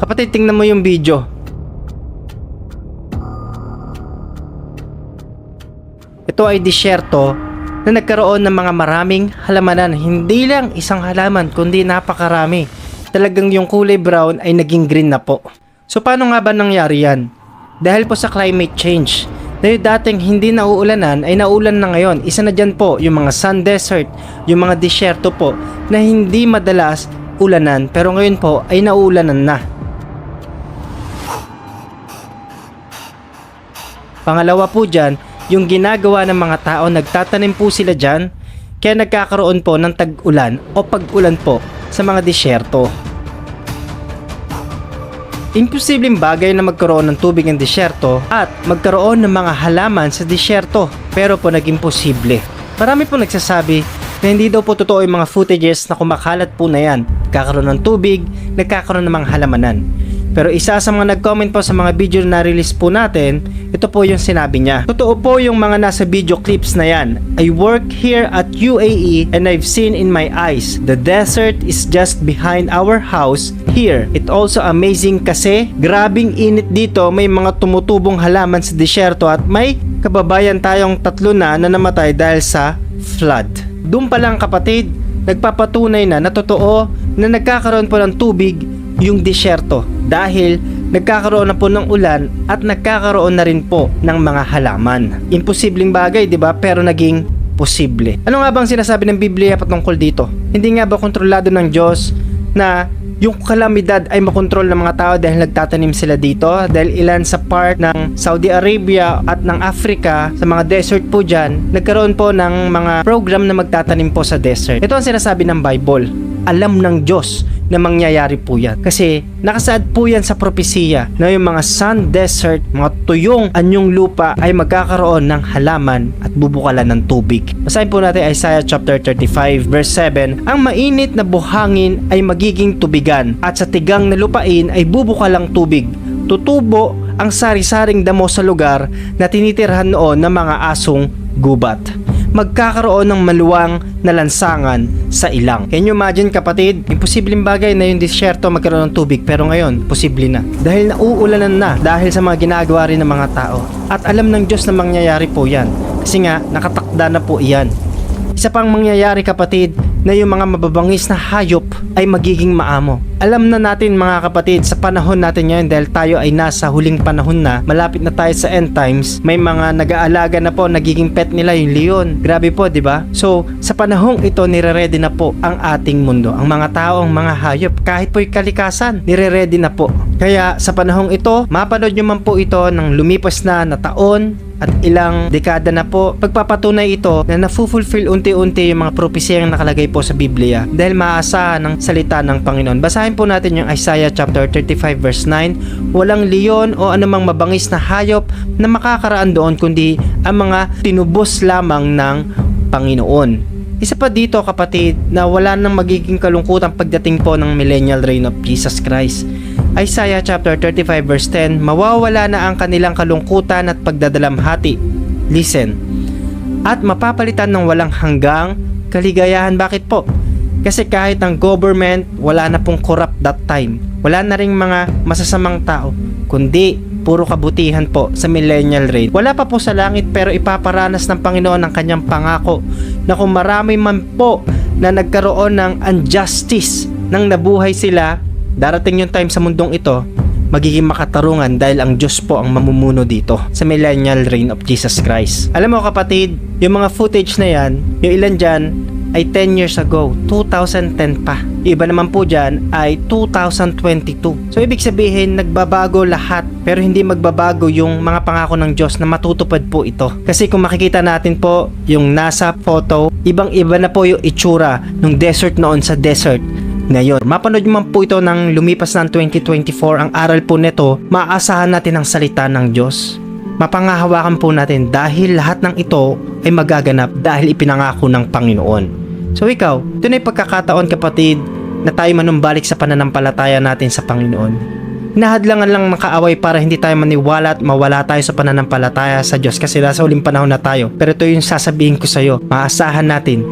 Kapatid, tingnan mo yung video. Ito ay disyerto na nagkaroon ng mga maraming halamanan. Hindi lang isang halaman, kundi napakarami. Talagang yung kulay brown ay naging green na po. So paano nga ba nangyari yan? Dahil po sa climate change. Na yung dating hindi nauulanan ay naulan na ngayon. Isa na dyan po yung mga sun desert, yung mga disyerto po na hindi madalas ulanan pero ngayon po ay nauulanan na. Pangalawa po dyan, yung ginagawa ng mga tao, nagtatanim po sila dyan, kaya nagkakaroon po ng tag-ulan o pag-ulan po sa mga disyerto. Imposibleng bagay na magkaroon ng tubig ng disyerto at magkaroon ng mga halaman sa disyerto pero po naging posible. Marami po nagsasabi na hindi daw po totoo yung mga footages na kumakalat po na yan. Nagkakaroon ng tubig, nagkakaroon ng mga halamanan. Pero isa sa mga nag-comment po sa mga video na release po natin, ito po yung sinabi niya. Totoo po yung mga nasa video clips na yan. I work here at UAE and I've seen in my eyes. The desert is just behind our house here. It also amazing kasi grabing init dito may mga tumutubong halaman sa disyerto at may kababayan tayong tatlo na na namatay dahil sa flood. Doon pa lang kapatid, nagpapatunay na na totoo na nagkakaroon po ng tubig yung disyerto dahil nagkakaroon na po ng ulan at nagkakaroon na rin po ng mga halaman. Imposibleng bagay, 'di ba? Pero naging posible. Ano nga bang sinasabi ng Biblia patungkol dito? Hindi nga ba kontrolado ng Diyos na yung kalamidad ay makontrol ng mga tao dahil nagtatanim sila dito dahil ilan sa part ng Saudi Arabia at ng Africa sa mga desert po dyan nagkaroon po ng mga program na magtatanim po sa desert ito ang sinasabi ng Bible alam ng Diyos na mangyayari po yan. Kasi nakasaad po yan sa propesiya na yung mga sun desert, mga tuyong anyong lupa ay magkakaroon ng halaman at bubukalan ng tubig. Basahin po natin Isaiah chapter 35 verse 7. Ang mainit na buhangin ay magiging tubigan at sa tigang na lupain ay bubukalang tubig. Tutubo ang sari-saring damo sa lugar na tinitirhan noon ng mga asong gubat magkakaroon ng maluwang na lansangan sa ilang. Can you imagine kapatid? Imposibleng bagay na yung disyerto magkaroon ng tubig pero ngayon, posible na. Dahil nauulanan na dahil sa mga ginagawa rin ng mga tao. At alam ng Diyos na mangyayari po yan. Kasi nga, nakatakda na po iyan. Isa pang mangyayari kapatid na yung mga mababangis na hayop ay magiging maamo. Alam na natin mga kapatid sa panahon natin ngayon dahil tayo ay nasa huling panahon na malapit na tayo sa end times may mga nag-aalaga na po nagiging pet nila yung leon. Grabe po 'di ba? So sa panahong ito nire-ready na po ang ating mundo. Ang mga tao, ang mga hayop kahit po yung kalikasan nire-ready na po. Kaya sa panahong ito mapanood nyo man po ito ng lumipas na na taon at ilang dekada na po pagpapatunay ito na nafu-fulfill unti-unti yung mga propesiyang nakalagay po sa Biblia dahil maaasahan ng salita ng Panginoon. Basahin po natin yung Isaiah chapter 35 verse 9. Walang leon o anumang mabangis na hayop na makakaraan doon kundi ang mga tinubos lamang ng Panginoon. Isa pa dito kapatid na wala nang magiging kalungkutan pagdating po ng millennial reign of Jesus Christ. Isaiah chapter 35 verse 10, mawawala na ang kanilang kalungkutan at pagdadalamhati. Listen. At mapapalitan ng walang hanggang kaligayahan. Bakit po? Kasi kahit ang government, wala na pong corrupt that time. Wala na ring mga masasamang tao. Kundi, puro kabutihan po sa millennial reign. Wala pa po sa langit pero ipaparanas ng Panginoon ang kanyang pangako na kung marami man po na nagkaroon ng injustice nang nabuhay sila, darating yung time sa mundong ito, magiging makatarungan dahil ang Diyos po ang mamumuno dito sa millennial reign of Jesus Christ. Alam mo kapatid, yung mga footage na yan, yung ilan dyan ay 10 years ago, 2010 pa. Iba naman po dyan ay 2022. So ibig sabihin, nagbabago lahat pero hindi magbabago yung mga pangako ng Diyos na matutupad po ito. Kasi kung makikita natin po yung nasa photo, ibang iba na po yung itsura ng desert noon sa desert ngayon. Mapanood man po ito ng lumipas ng 2024, ang aral po nito, maaasahan natin ang salita ng Diyos. Mapangahawakan po natin dahil lahat ng ito ay magaganap dahil ipinangako ng Panginoon. So ikaw, ito na yung pagkakataon kapatid na tayo manumbalik sa pananampalataya natin sa Panginoon. Hinahadlangan lang makaaway para hindi tayo maniwala at mawala tayo sa pananampalataya sa Diyos kasi nasa uling panahon na tayo. Pero ito yung sasabihin ko sa iyo, maasahan natin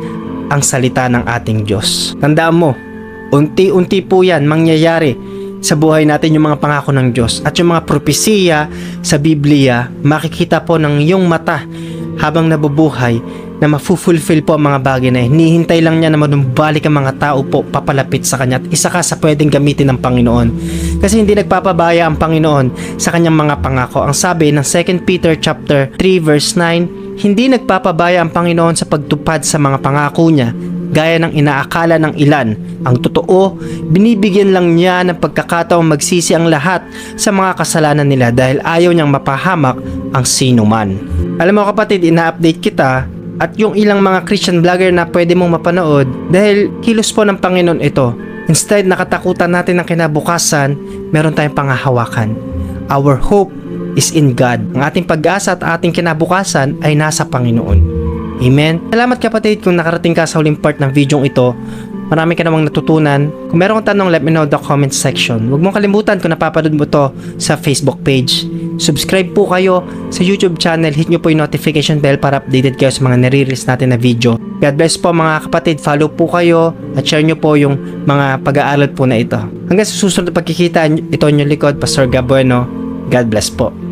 ang salita ng ating Diyos. Tandaan mo, unti-unti po yan mangyayari sa buhay natin yung mga pangako ng Diyos at yung mga propesiya sa Biblia, makikita po ng iyong mata habang nabubuhay na mafu-fulfill po ang mga bagay na. Hinihintay lang niya na manumbalik ang mga tao po papalapit sa Kanya at isa ka sa pwedeng gamitin ng Panginoon. Kasi hindi nagpapabaya ang Panginoon sa kanyang mga pangako. Ang sabi ng 2 Peter chapter 3 verse 9, hindi nagpapabaya ang Panginoon sa pagtupad sa mga pangako niya gaya ng inaakala ng ilan. Ang totoo, binibigyan lang niya ng pagkakataong magsisi ang lahat sa mga kasalanan nila dahil ayaw niyang mapahamak ang sino man. Alam mo kapatid, ina-update kita at yung ilang mga Christian vlogger na pwede mong mapanood dahil kilos po ng Panginoon ito. Instead, nakatakutan natin ng kinabukasan, meron tayong pangahawakan. Our hope is in God. Ang ating pag-asa at ating kinabukasan ay nasa Panginoon. Amen. Salamat kapatid kung nakarating ka sa huling part ng video ito. Marami ka namang natutunan. Kung meron tanong, let me know the comment section. Huwag mong kalimutan kung napapanood mo to sa Facebook page. Subscribe po kayo sa YouTube channel. Hit nyo po yung notification bell para updated kayo sa mga nare-release natin na video. God bless po mga kapatid. Follow po kayo at share nyo po yung mga pag-aaral po na ito. Hanggang sa susunod na pagkikita, ito inyong likod, Pastor Gabueno. God bless po.